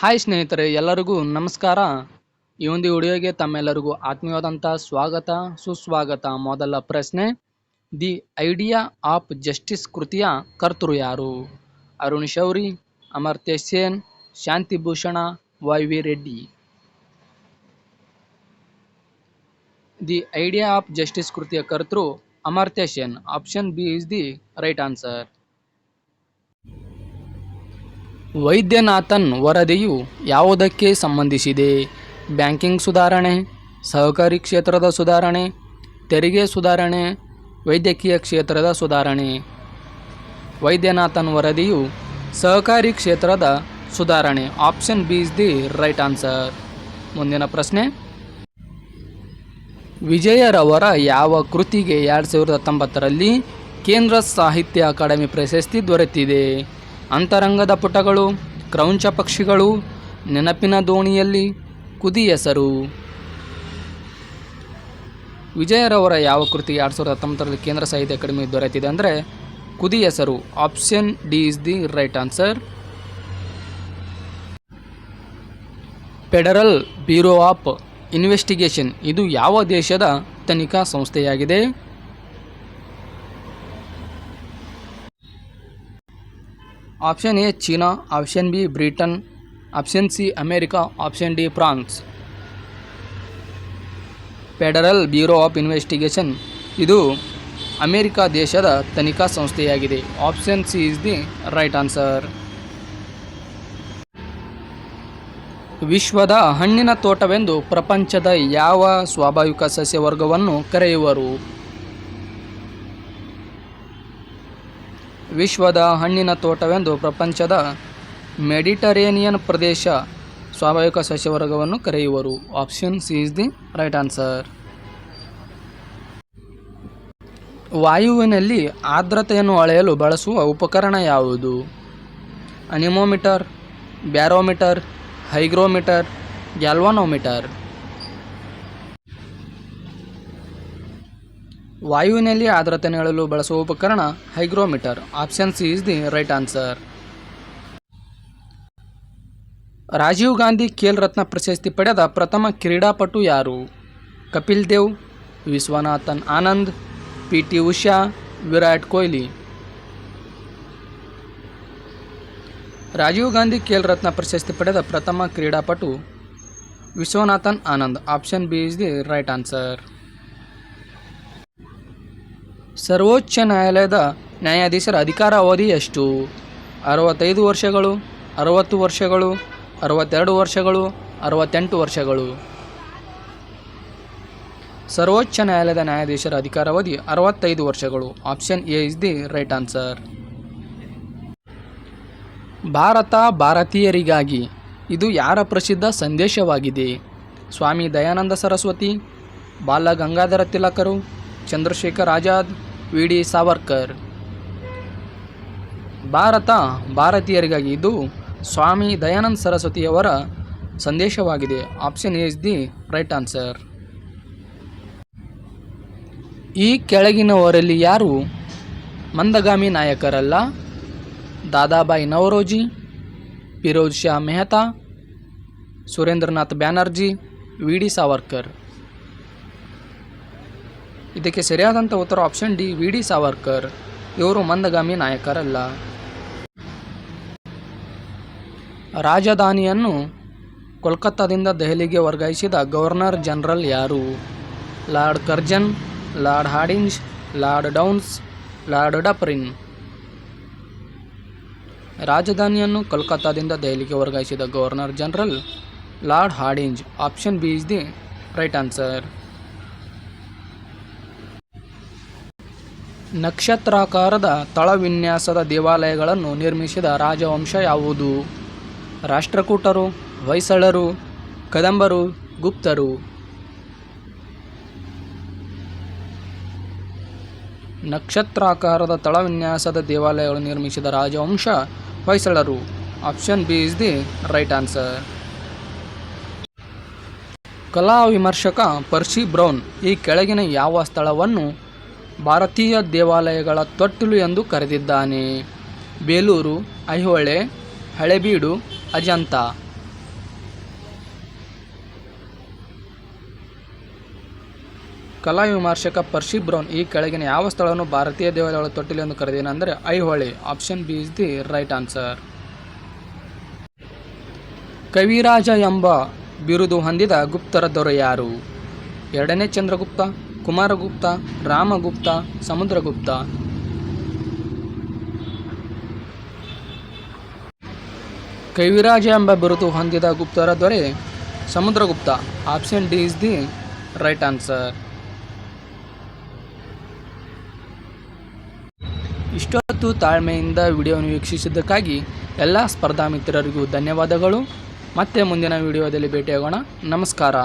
Hi ಸ್ನೇಹಿತರೆ, ಎಲ್ಲರಿಗೂ ನಮಸ್ಕಾರ. ಈ ಒಂದು ವಿಡಿಯೋಗೆ ತಮ್ಮೆಲ್ಲರಿಗೂ ಆತ್ಮೀಯವಾದಂಥ ಸ್ವಾಗತ, ಸುಸ್ವಾಗತ. ಮೊದಲ ಪ್ರಶ್ನೆ, ದಿ ಐಡಿಯಾ ಆಫ್ ಜಸ್ಟಿಸ್ ಕೃತಿಯ ಕರ್ತೃ ಯಾರು? Arun Shourie, Amartya Sen Shanti Bhushan Y V Reddy. The idea of justice ಕೃತಿಯ ಕರ್ತೃ Amartya Sen, option B is the right answer. Vaidyanathan ವರದಿಯು ಯಾವುದಕ್ಕೆ ಸಂಬಂಧಿಸಿದೆ? ಬ್ಯಾಂಕಿಂಗ್ ಸುಧಾರಣೆ, ಸಹಕಾರಿ ಕ್ಷೇತ್ರದ ಸುಧಾರಣೆ, ತೆರಿಗೆ ಸುಧಾರಣೆ, ವೈದ್ಯಕೀಯ ಕ್ಷೇತ್ರದ ಸುಧಾರಣೆ. ವೈದ್ಯನಾಥನ್ ವರದಿಯು ಸಹಕಾರಿ ಕ್ಷೇತ್ರದ ಸುಧಾರಣೆ. Option B is the right answer. ಮುಂದಿನ ಪ್ರಶ್ನೆ. ವಿಜಯರವರ ಯಾವ ಕೃತಿಗೆ ಎರಡು ಸಾವಿರದ ಹತ್ತೊಂಬತ್ತರಲ್ಲಿ ಕೇಂದ್ರ ಸಾಹಿತ್ಯ ಅಕಾಡೆಮಿ ಪ್ರಶಸ್ತಿ ದೊರೆತಿದೆ? ಅಂತರಂಗದ ಪುಟಗಳು, ಕ್ರೌಂಚ ಪಕ್ಷಿಗಳು, ನೆನಪಿನ ದೋಣಿಯಲ್ಲಿ ಕುದಿ ಹೆಸರು. ವಿಜಯರವರ ಯಾವ ಕೃತಿ ಎರಡು ಸಾವಿರದ ಹತ್ತೊಂಬತ್ತರಲ್ಲಿ ಕೇಂದ್ರ ಸಾಹಿತ್ಯ ಅಕಾಡೆಮಿ ದೊರೆತಿದೆ ಅಂದರೆ ಕುದಿ ಹೆಸರು, option D is the right answer. Federal bureau of investigation, ಇದು ಯಾವ ದೇಶದ ತನಿಖಾ ಸಂಸ್ಥೆಯಾಗಿದೆ? Option A China option B Britain option C America option D France federal bureau of investigation ಇದು ಅಮೆರಿಕ ದೇಶದ ತನಿಖಾ ಸಂಸ್ಥೆಯಾಗಿದೆ. Option C is the right answer ವಿಶ್ವದ ಹಣ್ಣಿನ ತೋಟವೆಂದು ಪ್ರಪಂಚದ ಯಾವ ಸ್ವಾಭಾವಿಕ ಸಸ್ಯವರ್ಗವನ್ನು ಕರೆಯುವರು? ವಿಶ್ವದ ಹಣ್ಣಿನ ತೋಟವೆಂದು ಪ್ರಪಂಚದ ಮೆಡಿಟರೇನಿಯನ್ ಪ್ರದೇಶ ಸ್ವಾಭಾವಿಕ ಸಸ್ಯವರ್ಗವನ್ನು ಕರೆಯುವರು. Option C is the right answer. ವಾಯುವಿನಲ್ಲಿ ಆರ್ದ್ರತೆಯನ್ನು ಅಳೆಯಲು ಬಳಸುವ ಉಪಕರಣ ಯಾವುದು? Anemometer, barometer, hygrometer, galvanometer. ವಾಯುವಿನಲ್ಲಿ ಆರ್ದ್ರತೆ ಅಳೆಯಲು ಬಳಸುವ ಉಪಕರಣ hygrometer. Option C is the right answer. Rajiv Gandhi Khel Ratna ಪ್ರಶಸ್ತಿ ಪಡೆದ ಪ್ರಥಮ ಕ್ರೀಡಾಪಟು ಯಾರು? Kapil Dev, Viswanathan Anand, P T Usha, Virat Kohli. Rajiv Gandhi Khel Ratna ಪ್ರಶಸ್ತಿ ಪಡೆದ ಪ್ರಥಮ ಕ್ರೀಡಾಪಟು Viswanathan Anand. Option B is the right answer. ಸರ್ವೋಚ್ಚ ನ್ಯಾಯಾಲಯದ ನ್ಯಾಯಾಧೀಶರ ಅಧಿಕಾರ ಅವಧಿ ಎಷ್ಟು? ಅರವತ್ತೈದು ವರ್ಷಗಳು, ಅರವತ್ತು ವರ್ಷಗಳು, ಅರವತ್ತೆರಡು ವರ್ಷಗಳು, ಅರವತ್ತೆಂಟು ವರ್ಷಗಳು. ಸರ್ವೋಚ್ಚ ನ್ಯಾಯಾಲಯದ ನ್ಯಾಯಾಧೀಶರ ಅಧಿಕಾರಾವಧಿ ಅರವತ್ತೈದು ವರ್ಷಗಳು. Option A is the right answer. Bharat ಭಾರತೀಯರಿಗಾಗಿ ಇದು ಯಾರ ಪ್ರಸಿದ್ಧ ಸಂದೇಶವಾಗಿದೆ? ಸ್ವಾಮಿ ದಯಾನಂದ ಸರಸ್ವತಿ, ಬಾಲ ಗಂಗಾಧರ ತಿಲಕರು ಚಂದ್ರಶೇಖರ್ ಆಜಾದ್ ವಿ ಡಿ ಸಾವರ್ಕರ್. ಭಾರತ ಭಾರತೀಯರಿಗಾಗಿ ಇದು ಸ್ವಾಮಿ ದಯಾನಂದ ಸರಸ್ವತಿಯವರ ಸಂದೇಶವಾಗಿದೆ. Option is the right answer. ಈ ಕೆಳಗಿನವರಲ್ಲಿ ಯಾರು ಮಂದಗಾಮಿ ನಾಯಕರಲ್ಲ? Dadabhai Naoroji, Feroz Shah Mehta, Surendranath Banerjee V D Savarkar. ಇದಕ್ಕೆ ಸರಿಯಾದಂಥ ಉತ್ತರ option D V D Savarkar. ಇವರು ಮಂದಗಾಮಿ ನಾಯಕರಲ್ಲ. ರಾಜಧಾನಿಯನ್ನು ಕೋಲ್ಕತ್ತಾದಿಂದ ದೆಹಲಿಗೆ ವರ್ಗಾಯಿಸಿದ ಗವರ್ನರ್ ಜನರಲ್ ಯಾರು? Lord Curzon, Lord Hardinge, Lord Downs, Lord Dufferin. ರಾಜಧಾನಿಯನ್ನು ಕೋಲ್ಕತ್ತಾದಿಂದ ದೆಹಲಿಗೆ ವರ್ಗಾಯಿಸಿದ governor general Lord Hardinge. Option B is the right answer ನಕ್ಷತ್ರಾಕಾರದ ತಳವಿನ್ಯಾಸದ ದೇವಾಲಯಗಳನ್ನು ನಿರ್ಮಿಸಿದ ರಾಜವಂಶ ಯಾವುದು? ರಾಷ್ಟ್ರಕೂಟರು, ಹೊಯ್ಸಳರು, ಕದಂಬರು, ಗುಪ್ತರು. ನಕ್ಷತ್ರಾಕಾರದ ತಳವಿನ್ಯಾಸದ ದೇವಾಲಯಗಳು ನಿರ್ಮಿಸಿದ ರಾಜವಂಶ ಹೊಯ್ಸಳರು. Option B is the right answer. ಕಲಾ ವಿಮರ್ಶಕ ಪರ್ಸಿ ಬ್ರೌನ್ ಈ ಕೆಳಗಿನ ಯಾವ ಸ್ಥಳವನ್ನು ಭಾರತೀಯ ದೇವಾಲಯಗಳ ತೊಟ್ಟಿಲು ಎಂದು ಕರೆದಿದ್ದಾನೆ. ಬೇಲೂರು, ಐಹೊಳೆ, ಹಳೆಬೀಡು, ಅಜಂತ. ಕಲಾ ವಿಮರ್ಶಕ ಪರ್ಶಿ ಬ್ರೌನ್, ಈ ಕೆಳಗಿನ ಯಾವ ಸ್ಥಳವನ್ನು ಭಾರತೀಯ ದೇವಾಲಯಗಳ ತೊಟ್ಟಿಲು ಎಂದು ಕರೆದೇನೆ ಅಂದರೆ Aihole. Option B is the right answer. ಕವಿರಾಜ ಎಂಬ ಬಿರುದು ಹೊಂದಿದ ಗುಪ್ತರ ದೊರೆ ಯಾರು? ಎರಡನೇ ಚಂದ್ರಗುಪ್ತ ಕುಮಾರಗುಪ್ತ, ರಾಮಗುಪ್ತ, ಸಮುದ್ರಗುಪ್ತ. ಕೈವಿರಾಜ ಎಂಬ ಬಿರುದು ಹೊಂದಿದ ಗುಪ್ತರ ದೊರೆ Samudragupta. Option D is the right answer ಇಷ್ಟೊತ್ತು ತಾಳ್ಮೆಯಿಂದ ವಿಡಿಯೋವನ್ನು ವೀಕ್ಷಿಸಿದ್ದಕ್ಕಾಗಿ ಎಲ್ಲ ಸ್ಪರ್ಧಾ ಮಿತ್ರರಿಗೂ ಧನ್ಯವಾದಗಳು. ಮತ್ತೆ ಮುಂದಿನ ವಿಡಿಯೋದಲ್ಲಿ ಭೇಟಿಯಾಗೋಣ. ನಮಸ್ಕಾರ.